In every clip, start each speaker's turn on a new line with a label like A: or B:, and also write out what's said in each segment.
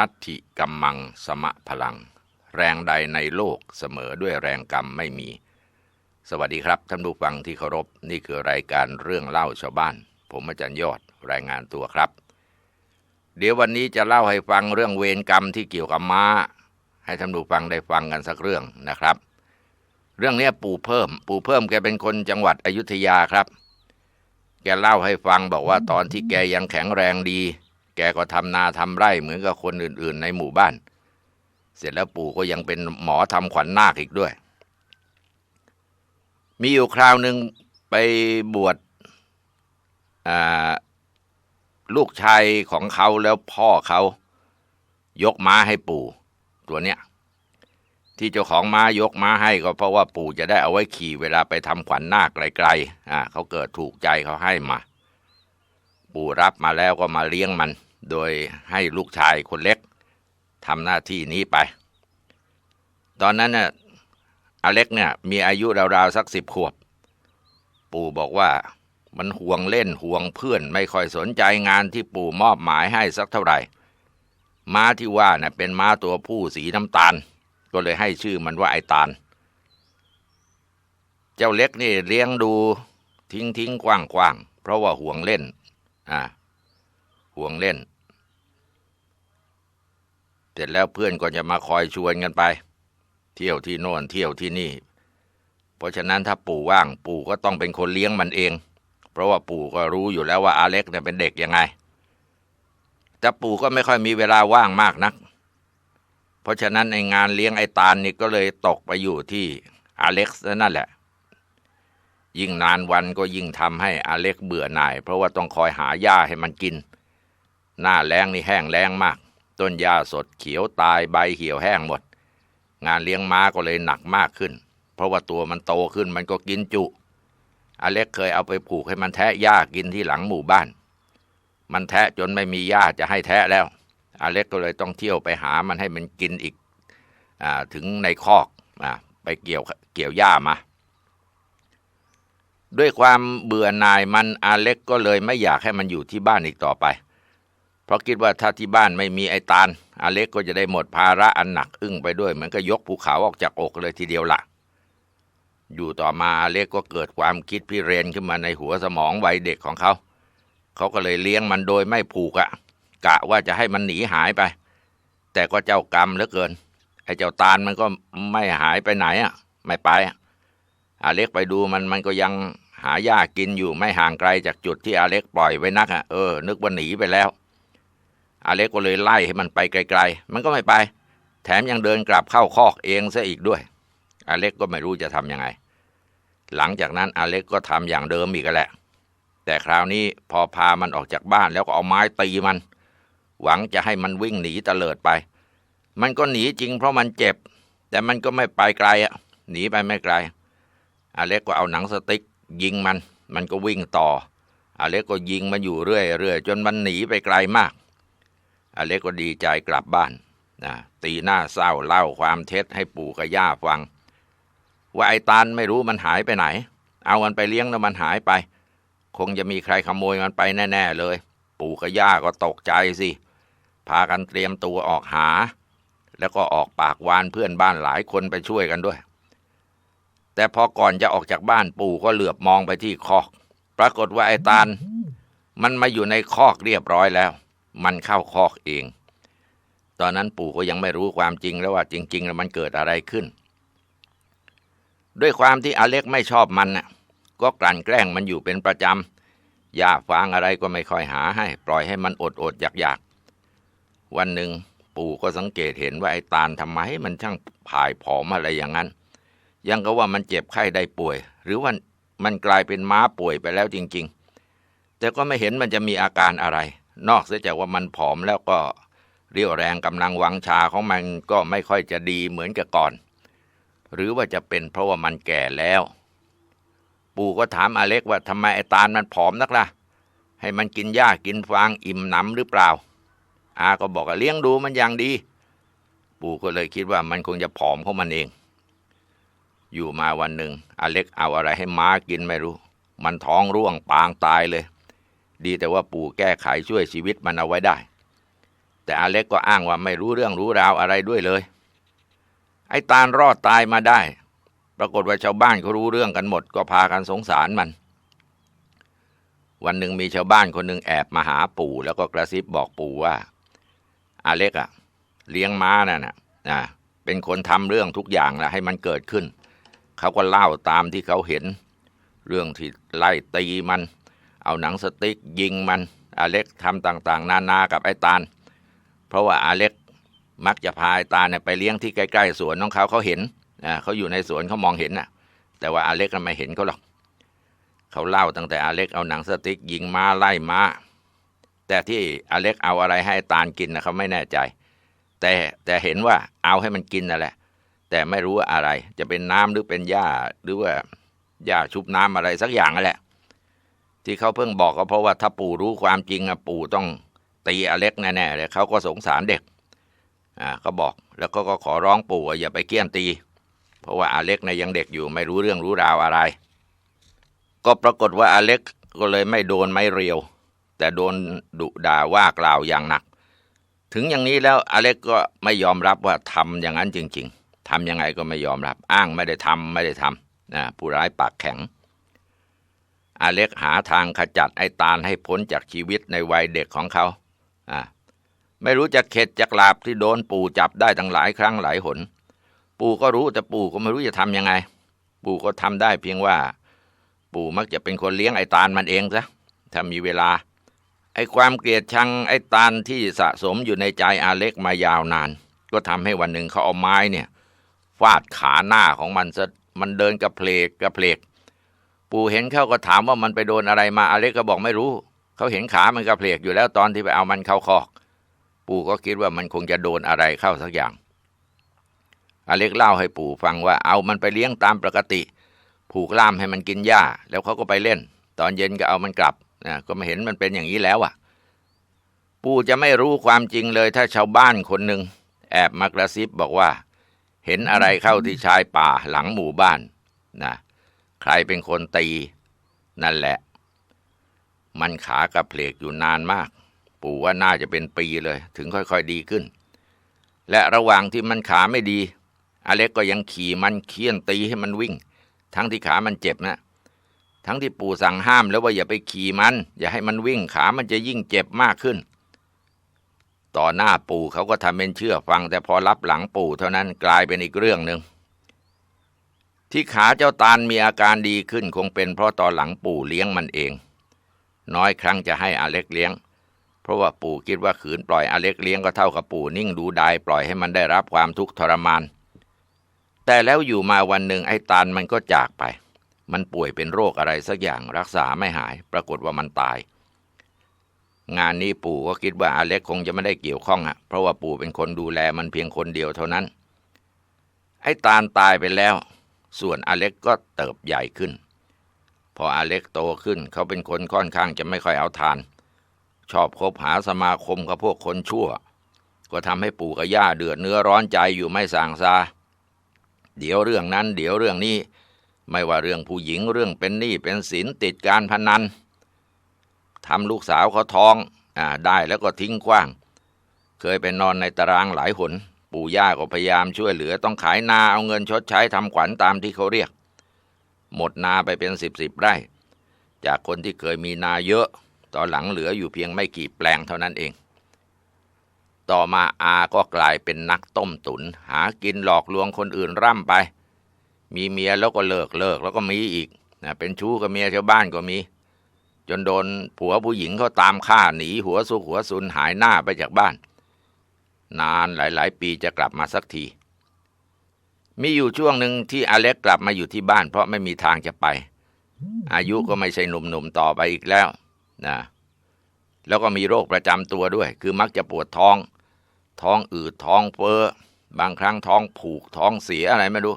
A: นัตถิกัมมังสมะพลัง แรงใดในโลกเสมอด้วยแรงกรรมไม่มี สวัสดีครับท่านผู้ฟังที่เคารพนี่คือรายการเรื่องเล่าชาวบ้าน ผมอาจารย์ยอดรายงานตัวครับ เดี๋ยววันนี้จะเล่าให้ฟังเรื่องเวรกรรมที่เกี่ยวกับม้า ให้ท่านผู้ฟังได้ฟังกันสักเรื่องนะครับ เรื่องนี้ปู่เพิ่ม ปู่เพิ่มแกเป็นคนจังหวัดอยุธยาครับ แกเล่าให้ฟังบอกว่าตอนที่แกยังแข็งแรงดี กก็ทำนาทำไร่เหมือนกับคนอื่น ๆ ในหมู่บ้าน เสร็จแล้วปู่ก็ยังเป็นหมอทำขวัญนาคอีกด้วย มีอยู่คราวหนึ่งไปบวชลูกชายของเขาแล้วพ่อเขายกม้าให้ปู่ตัวเนี้ยที่เจ้าของม้ายกม้าให้ก็เพราะว่าปู่จะได้เอาไว้ขี่เวลาไปทำขวัญนาคไกลๆอ่าเขาเกิดถูกใจเขาให้มา ปู่รับมาแล้วก็มาเลี้ยงมัน โดยให้ลูกชายคนเล็กทำหน้าที่นี้ไป ตอนนั้นน่ะอเล็กเนี่ยมีอายุราวๆสักสิบขวบ ปู่บอกว่ามันห่วงเล่นห่วงเพื่อนไม่ค่อยสนใจงานที่ปู่มอบหมายให้สักเท่าไหร่ ม้าที่ว่าเน่ะเป็นม้าตัวผู้สีน้ำตาล ก็เลยให้ชื่อมันว่าไอตาล เจ้าเล็กนี่เลี้ยงดูทิ้งทิ้งกว้างกว้างเพราะว่าห่วงเล่นอ่าห่วงเล่น ร็จแล้วเพื่อนก็จะมาคอยชวนกันไป เที่ยวที่โน่นเที่ยวที่นี่ เพราะฉะนั้นถ้าปู่ว่างปู่ก็ต้องเป็นคนเลี้ยงมันเอง เพราะว่าปู่ก็รู้อยู่แล้วว่าอาเล็กเนี่ยเป็นเด็กยังไง แต่ปู่ก็ไม่ค่อยมีเวลาว่างมากนัก เพราะฉะนั้นในงานเลี้ยงไอ้ตาลนี่ก็เลยตกไปอยู่ที่อาเล็กซ์นั่นแหละยิ่งนานวันก็ยิ่งทำให้อาเล็กเบื่อหน่าย เพราะว่าต้องคอยหาหญ้าให้มันกิน หน้าแล้งนี่แห้งแล้งมาก ต้นหญ้าสดเขียวตายใบเหี่ยวแห้งหมด งานเลี้ยงม้าก็เลยหนักมากขึ้น เพราะว่าตัวมันโตขึ้นมันก็กินจุอาเล็กเคยเอาไปผูกให้มันแทะหญ้ากินที่หลังหมู่บ้าน มันแทะจนไม่มีหญ้าจะให้แทะแล้วอาเล็กก็เลยต้องเที่ยวไปหามันให้มันกินอีกอถึงในคอกอไปเกี่ยวเกี่ยวหญ้ามาด้วยความเบื่อหน่ายมันอาเล็กก็เลยไม่อยากให้มันอยู่ที่บ้านอีกต่อไป เพราะคิดว่าถ้าที่บ้านไม่มีไอ้ตาลอาเล็กก็จะได้หมดภาระอันหนักอึ้งไปด้วยเหมือนก็ยกภูเขาออกจากอกเลยทีเดียวละอยู่ต่อมาอาเล็กก็เกิดความคิดพิเรนขึ้นมาในหัวสมองวัยเด็กของเขา เขาก็เลยเลี้ยงมันโดยไม่ผูกอะกะว่าจะให้มันหนีหายไป แต่ก็เจ้ากรรมเหลือเกิน ไอ้เจ้าตาลมันก็ไม่หายไปไหนอะไม่ไปอาเล็กไปดูมันมันก็ยังหาหญ้ากินอยู่ไม่ห่างไกลจากจุดที่อาเล็กปล่อยไว้นักอะเออ นึกว่าหนีไปแล้ว อาเล็กก็เลยไล่ให้มันไปไกล ๆ มันก็ไม่ไป แถมยังเดินกลับเข้าคอกเองซะอีกด้วยอาเล็กก็ไม่รู้จะทำยังไง หลังจากนั้นอาเล็กก็ทำอย่างเดิมอีกแหละ แต่คราวนี้พอพามันออกจากบ้านแล้วก็เอาไม้ตีมัน หวังจะให้มันวิ่งหนีตะเลิดไป มันก็หนีจริงเพราะมันเจ็บ แต่มันก็ไม่ไปไกลอะหนีไปไม่ไกลอาเล็กก็เอาหนังสติ๊กยิงมัน มันก็วิ่งต่ออาเล็กก็ยิงมันอยู่เรื่อยๆจนมันหนีไปไกลมาก อเล็กก็ดีใจกลับบ้านนะตีหน้าเศร้าเล่าความเท็จให้ปู่กับย่าฟัง ว่าไอ้ตานไม่รู้มันหายไปไหน เอามันไปเลี้ยงแล้วมันหายไป คงจะมีใครขโมยมันไปแน่ ๆ เลย ปู่กับย่าก็ตกใจสิ พากันเตรียมตัวออกหา แล้วก็ออกปากวานเพื่อนบ้านหลายคนไปช่วยกันด้วย แต่พอก่อนจะออกจากบ้านปู่ก็เหลือบมองไปที่คอก ปรากฏว่าไอ้ตาลมันมาอยู่ในคอกเรียบร้อยแล้ว มันเข้าคอกเอง ตอนนั้นปู่ก็ยังไม่รู้ความจริงแล้วว่าจริง ๆ แล้วมันเกิดอะไรขึ้น ด้วยความที่อเล็กไม่ชอบมันน่ะก็กลั่นแกล้งมันอยู่เป็นประจำยาฟางอะไรก็ไม่ค่อยหาให้ ปล่อยให้มันอดอดอยากอยากวันหนึ่งปู่ก็สังเกตเห็นว่าไอ้ตาลทำไมมันช่างผายผอมอะไรอย่างนั้น ยังก็ว่ามันเจ็บไข้ได้ป่วย หรือว่ามันกลายเป็นม้าป่วยไปแล้วจริง ๆ แต่ก็ไม่เห็นมันจะมีอาการอะไร นอกเสียจากว่ามันผอมแล้วก็เรียวแรงกำลังวังชาของมันก็ไม่ค่อยจะดีเหมือนกับก่อน หรือว่าจะเป็นเพราะว่ามันแก่แล้ว ปู่ก็ถามอเล็กว่าทำไมไอ้ตาลมันผอมนักล่ะ ให้มันกินหญ้ากินฟางอิ่มหนำหรือเปล่า อาก็บอกว่าเลี้ยงดูมันอย่างดี ปู่ก็เลยคิดว่ามันคงจะผอมของมันเอง อยู่มาวันหนึ่งอเล็กเอาอะไรให้ม้ากินไม่รู้ มันท้องร่วงปางตายเลย ดีแต่ว่าปู่แก้ไขช่วยชีวิตมันเอาไว้ได้ แต่อาเล็กก็อ้างว่าไม่รู้เรื่องรู้ราวอะไรด้วยเลย ไอ้ตาลรอดตายมาได้ ปรากฏว่าชาวบ้านเขารู้เรื่องกันหมด ก็พากันสงสารมัน วันหนึ่งมีชาวบ้านคนหนึ่งแอบมาหาปู่แล้วก็กระซิบบอกปู่ว่าอาเล็กอะเลี้ยงม้านั่นน่ะนะเป็นคนทำเรื่องทุกอย่างแหละให้มันเกิดขึ้น เขาก็เล่าตามที่เขาเห็น เรื่องที่ไล่ตีมัน เอาหนังสติ๊กยิงมันอาเล็กทำต่างๆ นานากับไอ้ตาล เพราะว่าอาเล็กมักจะพาไอ้ตาลเนี่ยไปเลี้ยงที่ใกล้ๆสวนของเขาเขาเห็นอ่าเขาอยู่ในสวนเขามองเห็นน่ะ แต่ว่าอาเล็กไม่เห็นเขาหรอกเขาเล่าตั้งแต่อาเล็กเอาหนังสติ๊กยิงม้าไล่ม้าแต่ที่อาเล็กเอาอะไรให้ตาลกินนะเขาไม่แน่ใจ แต่แต่เห็นว่าเอาให้มันกินนั่นแหละ แต่ไม่รู้ว่าอะไร จะเป็นน้ำหรือเป็นหญ้าหรือว่าหญ้าชุบน้ำอะไรสักอย่างนั่นแหละ ที่เขาเพิ่งบอกก็เพราะว่าถ้าปู่รู้ความจริงอะปู่ต้องตีอเล็กแน่ๆเลยเขาก็สงสารเด็กอ่าก็บอกแล้วก็ก็ขอร้องปู่อย่าไปเกี้ยนตี เพราะว่าอาเล็กเนี่ยยังเด็กอยู่ไม่รู้เรื่องรู้ราวอะไร ก็ปรากฏว่าอาเล็กก็เลยไม่โดนไม้เรียว แต่โดนดุด่าว่ากล่าวอย่างหนัก ถึงอย่างนี้แล้วอาเล็กก็ไม่ยอมรับว่าทำอย่างนั้นจริง ๆทำยังไงก็ไม่ยอมรับ อ้างไม่ได้ทำไม่ได้ทำนะผู้ร้ายปากแข็ง อาเล็กหาทางขจัดไอ้ตาลให้พ้นจากชีวิตในวัยเด็กของเขาอ่าไม่รู้จะเข็ดจากลาบที่โดนปู่จับได้ตั้งหลายครั้งหลายหน ปู่ก็รู้แต่ปู่ก็ไม่รู้จะทำยังไง ปู่ก็ทำได้เพียงว่า ปู่มักจะเป็นคนเลี้ยงไอ้ตาลมันเองซะถ้ามีเวลา ไอ้ความเกลียดชังไอ้ตาลที่สะสมอยู่ในใจอาเล็กมายาวนาน ก็ทำให้วันหนึ่งเขาเอาไม้เนี่ยฟาดขาหน้าของมันซะมันเดินกระเพลกกระเพลก ปู่เห็นเข้าก็ถามว่ามันไปโดนอะไรมาอาเล็กก็บอกไม่รู้ เขาเห็นขามันกระเพลกอยู่แล้วตอนที่ไปเอามันเข้าคอก ปู่ก็คิดว่ามันคงจะโดนอะไรเข้าสักอย่างอาเล็กเล่าให้ปู่ฟังว่าเอามันไปเลี้ยงตามปกติ ผูกล่ามให้มันกินหญ้า แล้วเขาก็ไปเล่น ตอนเย็นก็เอามันกลับนะก็มาเห็นมันเป็นอย่างนี้แล้วอะ ปู่จะไม่รู้ความจริงเลยถ้าชาวบ้านคนหนึ่งแอบมากระซิบบอกว่า เห็นอะไรเข้าที่ชายป่าหลังหมู่บ้านนะ ใครเป็นคนตี นั่นแหละ มันขากระเพลกอยู่นานมาก ปู่ว่าน่าจะเป็นปีเลย ถึงค่อยๆดีขึ้น และระหว่างที่มันขาไม่ดี อเล็กก็ยังขี่มันเคี่ยนตีให้มันวิ่ง ทั้งที่ขามันเจ็บนะทั้งที่ปู่สั่งห้ามแล้วว่าอย่าไปขี่มัน อย่าให้มันวิ่งขามันจะยิ่งเจ็บมากขึ้น ต่อหน้าปู่เขาก็ทำเป็นเชื่อฟัง แต่พอรับหลังปู่เท่านั้นกลายเป็นอีกเรื่องหนึ่ง ที่ขาเจ้าตาลมีอาการดีขึ้นคงเป็นเพราะตอนหลังปู่เลี้ยงมันเอง น้อยครั้งจะให้อเล็กเลี้ยง เพราะว่าปู่คิดว่าขืนปล่อยอเล็กเลี้ยงก็เท่ากับปู่นิ่งดูดายปล่อยให้มันได้รับความทุกข์ทรมาน แต่แล้วอยู่มาวันหนึ่งไอ้ตาลมันก็จากไป มันป่วยเป็นโรคอะไรสักอย่างรักษาไม่หาย ปรากฏว่ามันตาย งานนี้ปู่ก็คิดว่าอาเล็กคงจะไม่ได้เกี่ยวข้องอะเพราะว่าปู่เป็นคนดูแลมันเพียงคนเดียวเท่านั้น ไอ้ตาลตายไปแล้ว ส่วนอาเล็กก็เติบใหญ่ขึ้น พออาเล็กโตขึ้นเขาเป็นคนค่อนข้างจะไม่ค่อยเอาทาน ชอบคบหาสมาคมกับพวกคนชั่ว ก็ทำให้ปู่กับย่าเดือดเนื้อร้อนใจอยู่ไม่สางซา เดี๋ยวเรื่องนั้น เดี๋ยวเรื่องนี้ ไม่ว่าเรื่องผู้หญิงเรื่องเป็นหนี้เป็นสินติดการพนันทำลูกสาวเขาท้องอ่าได้แล้วก็ทิ้งกว้าง เคยไปนอนในตารางหลายหน ปู่ย่าก็พยายามช่วยเหลือต้องขายนาเอาเงินชดใช้ทำขวัญตามที่เขาเรียก หมดนาไปเป็นสิบสิบไร่ จากคนที่เคยมีนาเยอะ ตอนหลังเหลืออยู่เพียงไม่กี่แปลงเท่านั้นเอง ต่อมาอาก็กลายเป็นนักต้มตุน หากินหลอกลวงคนอื่นร่ำไป มีเมียแล้วก็เลิกเลิกแล้วก็มีอีกนะเป็นชู้กับเมียชาวบ้านก็มี จนโดนผัวผู้หญิงเขาตามฆ่าหนีหัวสุกหัวซุนหายหน้าไปจากบ้าน นานหลาย ๆ ปีจะกลับมาสักที มีอยู่ช่วงหนึ่งที่อเล็กกลับมาอยู่ที่บ้าน เพราะไม่มีทางจะไป อายุก็ไม่ใช่หนุ่มๆต่อไปอีกแล้วนะแล้วก็มีโรคประจำตัวด้วย คือมักจะปวดท้อง ท้องอืดท้องเฟ้อบางครั้งท้องผูกท้องเสียอะไรไม่รู้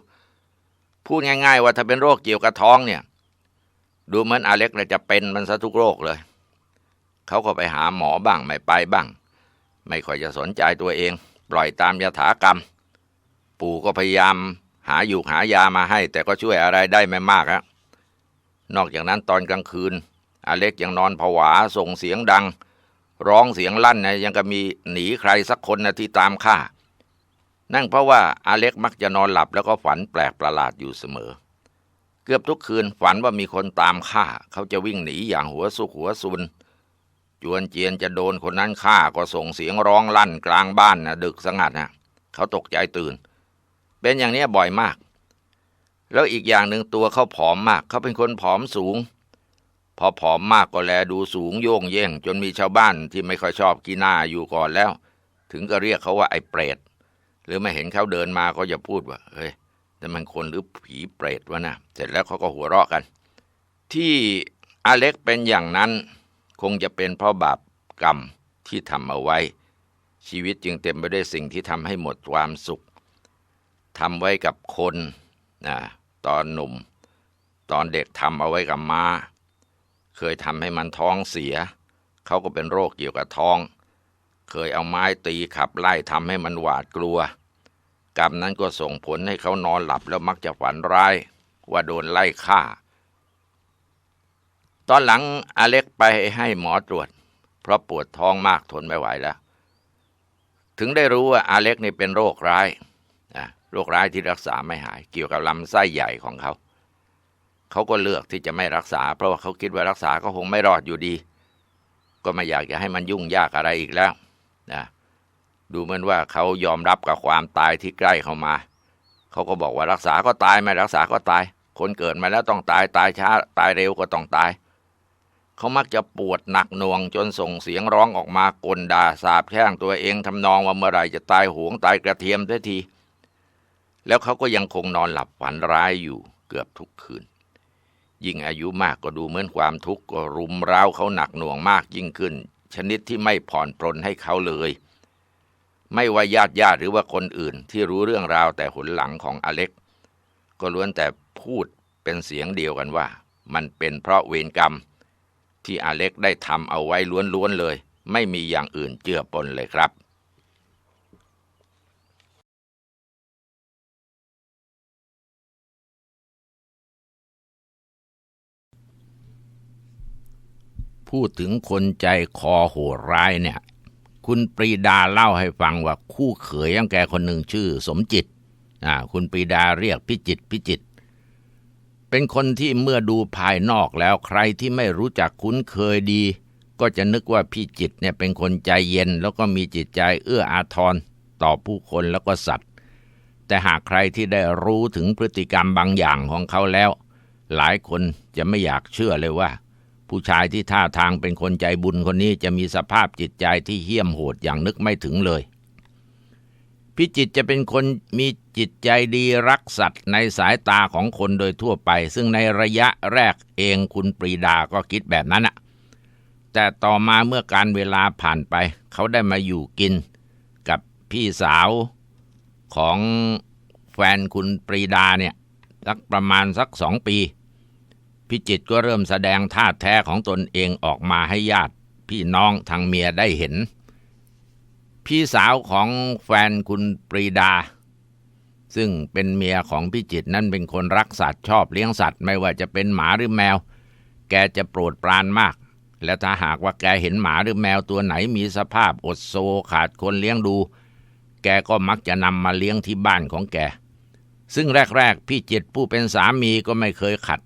A: พูดง่าย ๆ ว่าถ้าเป็นโรคเกี่ยวกับท้องเนี่ย ดูเหมือนอาเล็กเนี่ยจะเป็นมันซะทุกโรคเลย เขาก็ไปหาหมอบ้างไม่ไปบ้าง ไม่ค่อยจะสนใจตัวเอง ปล่อยตามยถากรรม ปู่ก็พยายามหาอยู่หายามาให้ แต่ก็ช่วยอะไรได้ไม่มากอะนอกจากนั้นตอนกลางคืน อเล็กยังนอนผวาส่งเสียงดัง ร้องเสียงลั่นนะยังก็มีหนีใครสักคนนะที่ตามฆ่า นั่นเพราะว่าอาเล็กมักจะนอนหลับแล้วก็ฝันแปลกประหลาดอยู่เสมอ เกือบทุกคืนฝันว่ามีคนตามฆ่า เขาจะวิ่งหนีอย่างหัวสุกหัวซุน จวนเจียนจะโดนคนนั้นฆ่าก็ส่งเสียงร้องลั่นกลางบ้านนะดึกสงัดนะเขาตกใจตื่น เป็นอย่างนี้บ่อยมาก แล้วอีกอย่างหนึ่งตัวเขาผอมมาก เขาเป็นคนผอมสูง พอผอมมากก็แลดูสูงโย่งเย่ง จนมีชาวบ้านที่ไม่ค่อยชอบกีหน้าอยู่ก่อนแล้ว ถึงก็เรียกเขาว่าไอ้เปรตหรือไม่เห็นเขาเดินมาก็จะพูดว่าเฮ้ยแต่มันคนหรือผีเปรตวะนะเสร็จแล้วเขาก็หัวเราะกัน ที่อาเล็กเป็นอย่างนั้น คงจะเป็นเพราะบาปกรรมที่ทำเอาไว้ ชีวิตจึงเต็มไปด้วยสิ่งที่ทำให้หมดความสุขทำไว้กับคนนะตอนหนุ่ม ตอนเด็กทำเอาไว้กับมา้า เคยทำให้มันท้องเสีย เขาก็เป็นโรคเกี่ยวกับท้อง เคยเอาไม้ตีขับไล่ทำให้มันหวาดกลัว กรรมนั้นก็ส่งผลให้เขานอนหลับแล้วมักจะฝันร้าย ว่าโดนไล่ฆ่า ตอนหลังอเล็กไปให้หมอตรวจ เพราะปวดท้องมากทนไม่ไหวแล้ว ถึงได้รู้ว่าอาเล็กนี่เป็นโรคร้ายโรคร้ายที่รักษาไม่หาย เกี่ยวกับลำไส้ใหญ่ของเขา เขาก็เลือกที่จะไม่รักษา เพราะว่าเขาคิดว่ารักษาก็คงไม่รอดอยู่ดี ก็ไม่อยากจะให้มันยุ่งยากอะไรอีกแล้วนะดูเหมือนว่าเขายอมรับกับความตายที่ใกล้เข้ามา เขาก็บอกว่ารักษาก็ตายไม่รักษาก็ตาย คนเกิดมาแล้วต้องตายตายช้าตายเร็วก็ต้องตาย เขามักจะปวดหนักหน่วงจนส่งเสียงร้องออกมากลด่าสาบแช่งตัวเองทำนองว่าเมื่อไรจะตายหวงตายกระเทียมเสียที แล้วเขาก็ยังคงนอนหลับฝันร้ายอยู่เกือบทุกคืน ยิ่งอายุมากก็ดูเหมือนความทุกข์ก็รุมเร้าเขาหนักหน่วงมากยิ่งขึ้น ชนิดที่ไม่ผ่อนปรนให้เขาเลย ไม่ว่าญาติญาติหรือว่าคนอื่น ที่รู้เรื่องราวแต่หนหลังของอเล็ก ก็ล้วนแต่พูดเป็นเสียงเดียวกันว่า มันเป็นเพราะเวรกรรม ที่อาเล็กได้ทำเอาไว้ล้วนๆเลย ไม่มีอย่างอื่นเจือปนเลยครับพูดถึงคนใจคอโหดร้ายเนี่ย คุณปรีดาเล่าให้ฟังว่าคู่เขยของแกคนหนึ่งชื่อสมจิตอ่าคุณปรีดาเรียกพิจิตพิจิต เป็นคนที่เมื่อดูภายนอกแล้วใครที่ไม่รู้จักคุ้นเคยดี ก็จะนึกว่าพี่จิตเนี่ยเป็นคนใจเย็น แล้วก็มีจิตใจเอื้ออาทรต่อผู้คนแล้วก็สัตว์ แต่หากใครที่ได้รู้ถึงพฤติกรรมบางอย่างของเขาแล้ว หลายคนจะไม่อยากเชื่อเลยว่า ผู้ชายที่ท่าทางเป็นคนใจบุญคนนี้จะมีสภาพจิตใจที่เหี้ยมโหดอย่างนึกไม่ถึงเลย พิจิตจะเป็นคนมีจิตใจดีรักสัตว์ในสายตาของคนโดยทั่วไป ซึ่งในระยะแรกเองคุณปรีดาก็คิดแบบนั้นอะแต่ต่อมาเมื่อการเวลาผ่านไป เขาได้มาอยู่กินกับพี่สาวของแฟนคุณปรีดาเนี่ยสักประมาณสักสองปี พิจิตก็เริ่มแสดงท่าแท้ของตนเองออกมาให้ญาติพี่น้องทางเมียได้เห็น พี่สาวของแฟนคุณปรีดา ซึ่งเป็นเมียของพิจิตนั้นเป็นคนรักสัตว์ชอบเลี้ยงสัตว์ไม่ว่าจะเป็นหมาหรือแมว แกจะโปรดปรานมาก และถ้าหากว่าแกเห็นหมาหรือแมวตัวไหนมีสภาพอดโซขาดคนเลี้ยงดู แกก็มักจะนำมาเลี้ยงที่บ้านของแก ซึ่งแรกๆ พี่จิตผู้เป็นสามีก็ไม่เคยขัด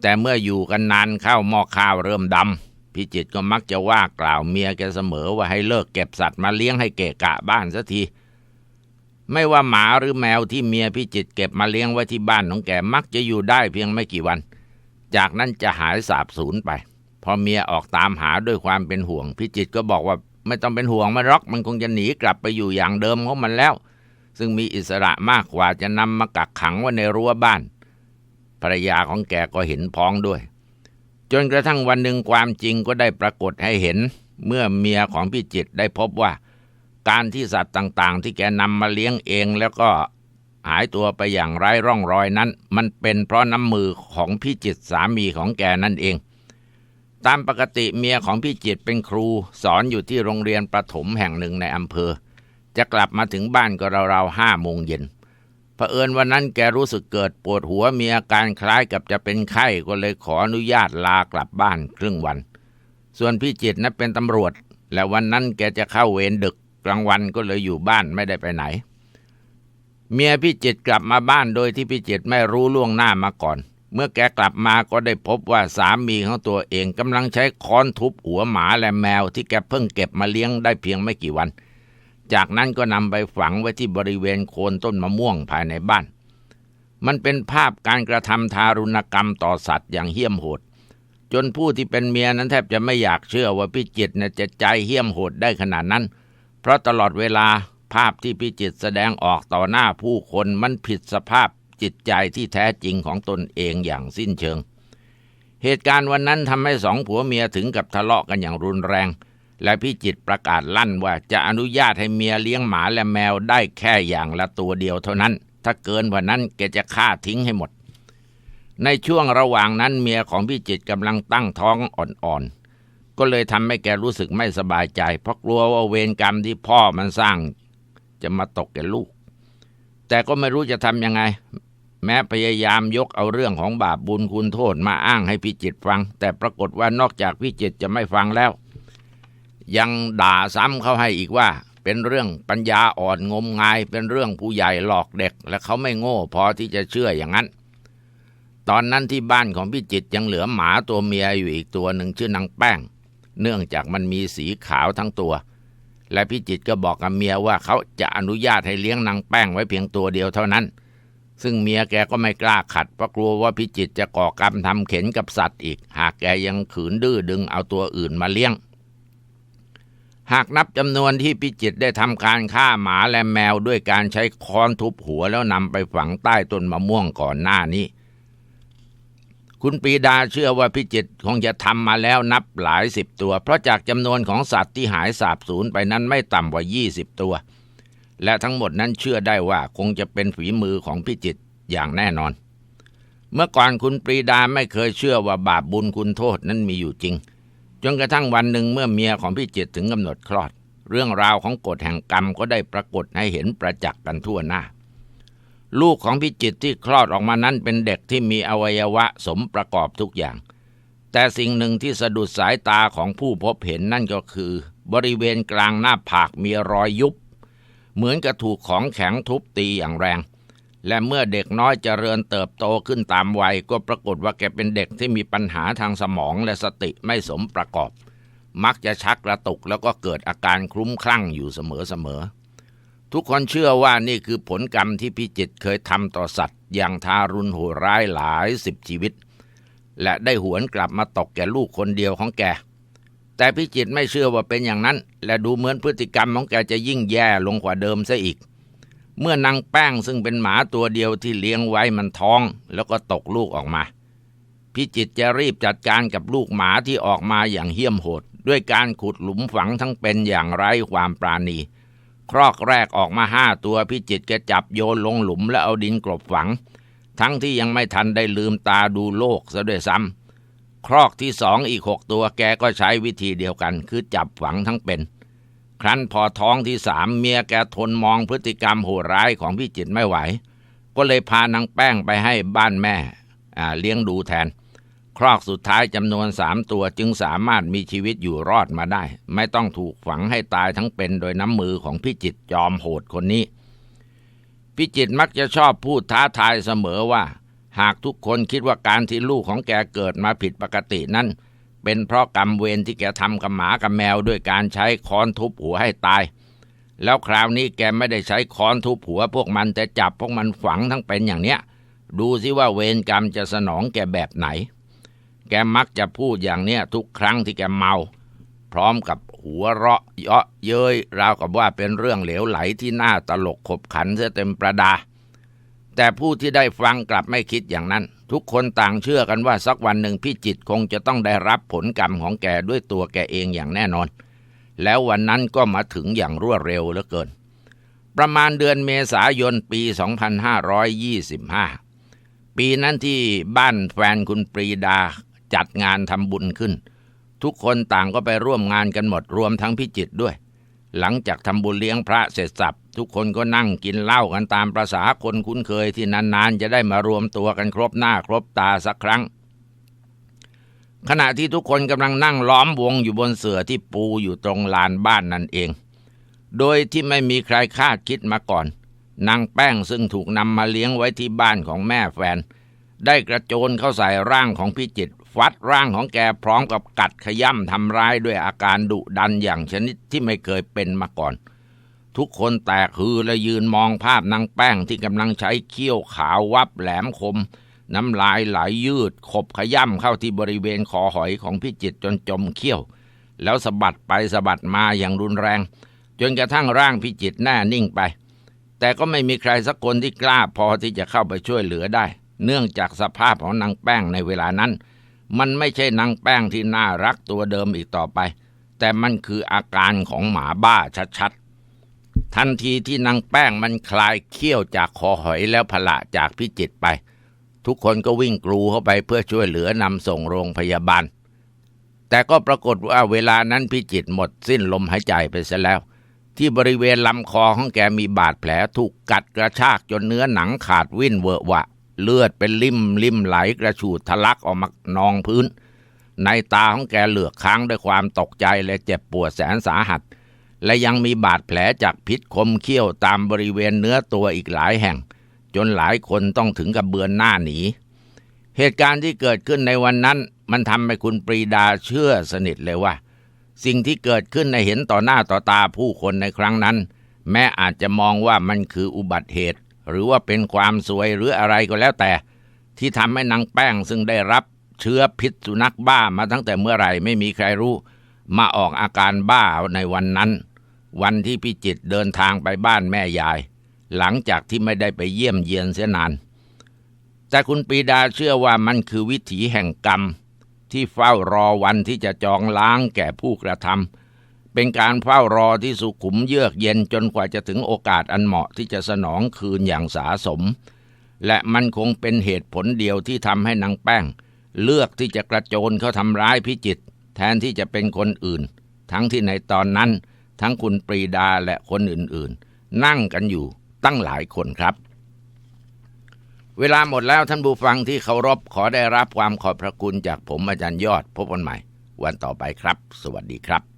A: แต่เมื่ออยู่กันนานเข้าหม้อข้าวเริ่มดำ พี่จิตก็มักจะว่ากล่าวเมียแกเสมอว่าให้เลิกเก็บสัตว์มาเลี้ยงให้เกะกะบ้านสักที ไม่ว่าหมาหรือแมวที่เมียพี่จิตเก็บมาเลี้ยงไว้ที่บ้านของแกมักจะอยู่ได้เพียงไม่กี่วัน จากนั้นจะหายสาบสูญไป พอเมียออกตามหาด้วยความเป็นห่วงพี่จิตก็บอกว่าไม่ต้องเป็นห่วงมันรอกมันคงจะหนีกลับไปอยู่อย่างเดิมของมันแล้ว ซึ่งมีอิสระมากกว่าจะนำมากักขังไว้ในรั้วบ้าน ภรรยาของแกก็เห็นพ้องด้วย จนกระทั่งวันหนึ่งความจริงก็ได้ปรากฏให้เห็น เมื่อเมียของพี่จิตได้พบว่า การที่สัตว์ต่างๆ ที่แกนำมาเลี้ยงเองแล้วก็หายตัวไปอย่างไร้ร่องรอยนั้น มันเป็นเพราะน้ำมือของพี่จิตสามีของแกนั่นเอง ตามปกติเมียของพี่จิตเป็นครู สอนอยู่ที่โรงเรียนประถมแห่งหนึ่งในอำเภอ จะกลับมาถึงบ้านก็ราวๆห้าโมงเย็น เผอิญวันนั้นแกรู้สึกเกิดปวดหัวมีอาการคล้ายกับจะเป็นไข้ก็เลยขออนุญาตลากลับบ้านครึ่งวัน ส่วนพี่จิตนั้นเป็นตำรวจ และวันนั้นแกจะเข้าเวรดึกกลางวันก็เลยอยู่บ้านไม่ได้ไปไหน เมียพี่จิตกลับมาบ้านโดยที่พี่จิตไม่รู้ล่วงหน้ามาก่อน เมื่อแกกลับมาก็ได้พบว่าสามีของตัวเองกำลังใช้ค้อนทุบหัวหมาและแมวที่แกเพิ่งเก็บมาเลี้ยงได้เพียงไม่กี่วัน จากนั้นก็นำไปฝังไว้ที่บริเวณโคนต้นมะม่วงภายในบ้าน มันเป็นภาพการกระทำทารุณกรรมต่อสัตว์อย่างเหี้ยมโหด จนผู้ที่เป็นเมียนั้นแทบจะไม่อยากเชื่อว่าพี่จิตเนี่ยจะใจเหี้ยมโหดได้ขนาดนั้น เพราะตลอดเวลาภาพที่พี่จิตแสดงออกต่อหน้าผู้คนมันผิดสภาพจิตใจที่แท้จริงของตนเองอย่างสิ้นเชิง เหตุการณ์วันนั้นทำให้สองผัวเมียถึงกับทะเลาะกันอย่างรุนแรง และพี่จิตประกาศลั่นว่าจะอนุญาตให้เมียเลี้ยงหมาและแมวได้แค่อย่างละตัวเดียวเท่านั้น ถ้าเกินกว่านั้นแกจะฆ่าทิ้งให้หมด ในช่วงระหว่างนั้นเมียของพี่จิตกำลังตั้งท้องอ่อนๆ ก็เลยทำให้แกรู้สึกไม่สบายใจ เพราะกลัวว่าเวรกรรมที่พ่อมันสร้าง จะมาตกแก่ลูก แต่ก็ไม่รู้จะทำยังไง แม้พยายามยกเอาเรื่องของบาปบุญคุณโทษมาอ้างให้พี่จิตฟัง แต่ปรากฏว่านอกจากพี่จิตจะไม่ฟังแล้ว ยังด่าซ้ำเขาให้อีกว่า เป็นเรื่องปัญญาอ่อนงมงาย เป็นเรื่องผู้ใหญ่หลอกเด็ก และเขาไม่โง่พอที่จะเชื่ออย่างนั้น ตอนนั้นที่บ้านของพี่จิตยังเหลือหมาตัวเมียอยู่อีกตัวหนึ่งชื่อนางแป้ง เนื่องจากมันมีสีขาวทั้งตัว และพี่จิตก็บอกกับเมียว่าเขาจะอนุญาตให้เลี้ยงนางแป้งไว้เพียงตัวเดียวเท่านั้น ซึ่งเมียแกก็ไม่กล้าขัดเพราะกลัวว่าพี่จิตจะก่อกรรมทำเข็นกับสัตว์อีก หากแกยังขืนดื้อดึงเอาตัวอื่นมาเลี้ยง หากนับจำนวนที่พิจิตได้ทำการฆ่าหมาและแมวด้วยการใช้ค้อนทุบหัวแล้วนำไปฝังใต้ต้นมะม่วงก่อนหน้านี้ คุณปีดาเชื่อว่าพิจิตคงจะทำมาแล้วนับหลายสิบตัว เพราะจากจำนวนของสัตว์ที่หายสาบสูญไปนั้นไม่ต่ำกว่ายี่สิบตัว และทั้งหมดนั้นเชื่อได้ว่าคงจะเป็นฝีมือของพิจิตอย่างแน่นอน เมื่อก่อนคุณปรีดาไม่เคยเชื่อว่าบาปบุญคุณโทษนั้นมีอยู่จริง นกระทั่งวันหนึ่งเมื่อเมียของพี่จิตถึงกำหนดคลอด เรื่องราวของกฎแห่งกรรมก็ได้ปรากฏให้เห็นประจักษ์กันทั่วหน้า ลูกของพี่จิตที่คลอดออกมานั้นเป็นเด็กที่มีอวัยวะสมประกอบทุกอย่าง แต่สิ่งหนึ่งที่สะดุดสายตาของผู้พบเห็นนั่นก็คือ บริเวณกลางหน้าผากมีรอยยุบ เหมือนกับถูกของแข็งทุบตีอย่างแรง และเมื่อเด็กน้อยเจริญเติบโตขึ้นตามวัย ก็ปรากฏว่าแกเป็นเด็กที่มีปัญหาทางสมองและสติไม่สมประกอบ มักจะชักกระตุกแล้วก็เกิดอาการคลุ้มคลั่งอยู่เสมอๆทุกคนเชื่อว่านี่คือผลกรรมที่พิจิตเคยทำต่อสัตว์ อย่างทารุณโหดร้ายหลายสิบชีวิต และได้หวนกลับมาตกแก่ลูกคนเดียวของแก แต่พิจิตไม่เชื่อว่าเป็นอย่างนั้น และดูเหมือนพฤติกรรมของแกจะยิ่งแย่ลงกว่าเดิมซะอีก เมื่อนางแป้งซึ่งเป็นหมาตัวเดียวที่เลี้ยงไว้มันท้อง แล้วก็ตกลูกออกมา พิจิตจะรีบจัดการกับลูกหมาที่ออกมาอย่างเหี้ยมโหด ด้วยการขุดหลุมฝังทั้งเป็นอย่างไร้ความปราณี ครอกแรกออกมาห้าตัวพิจิตแกจับโยนลงหลุมแล้วเอาดินกลบฝัง ทั้งที่ยังไม่ทันได้ลืมตาดูโลกซะด้วยซ้ำครอกที่สองอีกหกตัวแกก็ใช้วิธีเดียวกัน คือจับฝังทั้งเป็น ครั้นพอท้องที่สามเมียแกทนมองพฤติกรรมโหดร้ายของพิจิตไม่ไหว ก็เลยพานางแป้งไปให้บ้านแม่เลี้ยงดูแทน ครอกสุดท้ายจำนวนสามตัวจึงสามารถมีชีวิตอยู่รอดมาได้ ไม่ต้องถูกฝังให้ตายทั้งเป็นโดยน้ำมือของพิจิตจอมโหดคนนี้พิจิตมักจะชอบพูดท้าทายเสมอว่า หากทุกคนคิดว่าการที่ลูกของแกเกิดมาผิดปกตินั้น เป็นเพราะกรรมเวรที่แกทำกับหมากับแมวด้วยการใช้ค้อนทุบหัวให้ตาย แล้วคราวนี้แกไม่ได้ใช้ค้อนทุบหัว พวกมันแต่จับพวกมันฝังทั้งเป็นอย่างเนี้ย ดูสิว่าเวรกรรมจะสนองแกแบบไหน แกมักจะพูดอย่างเนี้ยทุกครั้งที่แกเมา พร้อมกับหัวเราะเยาะเย้ยราวกับว่าเป็นเรื่องเหลวไหลที่น่าตลกขบขันเสียเต็มประดา แต่ผู้ที่ได้ฟังกลับไม่คิดอย่างนั้น ทุกคนต่างเชื่อกันว่าสักวันหนึ่งพี่จิตคงจะต้องได้รับผลกรรมของแกด้วยตัวแกเองอย่างแน่นอน แล้ววันนั้นก็มาถึงอย่างรวดเร็วเหลือเกิน ประมาณเดือนเมษายนปี 2525 ปีนั้นที่บ้านแฟนคุณปรีดาจัดงานทำบุญขึ้น ทุกคนต่างก็ไปร่วมงานกันหมดรวมทั้งพิจิตด้วย หลังจากทำบุญเลี้ยงพระเสร็จสับ ทุกคนก็นั่งกินเหล้ากันตามประษาคนคุ้นเคยที่นานๆ จะได้มารวมตัวกันครบหน้าครบตาสักครั้ง ขณะที่ทุกคนกำลังนั่งล้อมวงอยู่บนเสื่อที่ปูอยู่ตรงลานบ้านนั่นเอง โดยที่ไม่มีใครคาดคิดมาก่อนนางแป้งซึ่งถูกนำมาเลี้ยงไว้ที่บ้านของแม่แฟน ได้กระโจนเข้าใส่ร่างของพี่จิตฟัดร่างของแกพร้อมกับกัดขย่ำทำร้ายด้วยอาการดุดันอย่างชนิดที่ไม่เคยเป็นมาก่อน ทุกคนแตกฮือและยืนมองภาพนางแป้งที่กำลังใช้เขี้ยวขาววับแหลมคม น้ำลายไหลยืด ขบขย่ำเข้าที่บริเวณคอหอยของพี่จิตจนจมเขี้ยว แล้วสะบัดไปสะบัดมาอย่างรุนแรง จนกระทั่งร่างพี่จิตแน่นิ่งไป แต่ก็ไม่มีใครสักคนที่กล้าพอที่จะเข้าไปช่วยเหลือได้ เนื่องจากสภาพของนางแป้งในเวลานั้น มันไม่ใช่นางแป้งที่น่ารักตัวเดิมอีกต่อไป แต่มันคืออาการของหมาบ้าชัดๆ ทันทีที่นางแป้งมันคลายเขี้ยวจากคอหอยแล้วพละจากพิจิตไป ทุกคนก็วิ่งกรูเข้าไปเพื่อช่วยเหลือนำส่งโรงพยาบาล แต่ก็ปรากฏว่าเวลานั้นพิจิตหมดสิ้นลมหายใจไปเสียแล้ว ที่บริเวณลำคอของแกมีบาดแผลถูกกัดกระชากจนเนื้อหนังขาดวิ่นเวอะวะ เลือดเป็นลิ่มลิ่มไหลกระฉูดทะลักออกมานองพื้น ในตาของแกเหลือกค้างด้วยความตกใจและเจ็บปวดแสนสาหัส และยังมีบาดแผลจากพิษคมเขี้ยวตามบริเวณเนื้อตัวอีกหลายแห่ง จนหลายคนต้องถึงกับเบือนหน้าหนี เหตุการณ์ที่เกิดขึ้นในวันนั้น มันทำให้คุณปรีดาเชื่อสนิทเลยว่า สิ่งที่เกิดขึ้นในเห็นต่อหน้าต่อตาผู้คนในครั้งนั้น แม้อาจจะมองว่ามันคืออุบัติเหตุ หรือว่าเป็นความสวยหรืออะไรก็แล้วแต่ ที่ทำให้นางแป้งซึ่งได้รับเชื้อพิษสุนัขบ้ามาตั้งแต่เมื่อไหร่ไม่มีใครรู้ มาออกอาการบ้าในวันนั้น วันที่พี่จิตเดินทางไปบ้านแม่ยาย หลังจากที่ไม่ได้ไปเยี่ยมเยียนเสียนาน แต่คุณปีดาเชื่อว่ามันคือวิถีแห่งกรรม ที่เฝ้ารอวันที่จะจองล้างแก่ผู้กระทำเป็นการเฝ้ารอที่สุขุมเยือกเย็นจนกว่าจะถึงโอกาสอันเหมาะที่จะสนองคืนอย่างสาสม และมันคงเป็นเหตุผลเดียวที่ทำให้นางแป้ง เลือกที่จะกระโจนเขาทำร้ายพิจิตแทนที่จะเป็นคนอื่น ทั้งที่ในตอนนั้น ทั้งคุณปรีดาและคนอื่นๆ นั่งกันอยู่ตั้งหลายคนครับ เวลาหมดแล้วท่านผู้ฟังที่เคารพขอได้รับความขอบพระคุณจากผมอาจารย์ยอดพบกันใหม่ วันต่อไปครับ สวัสดีครับ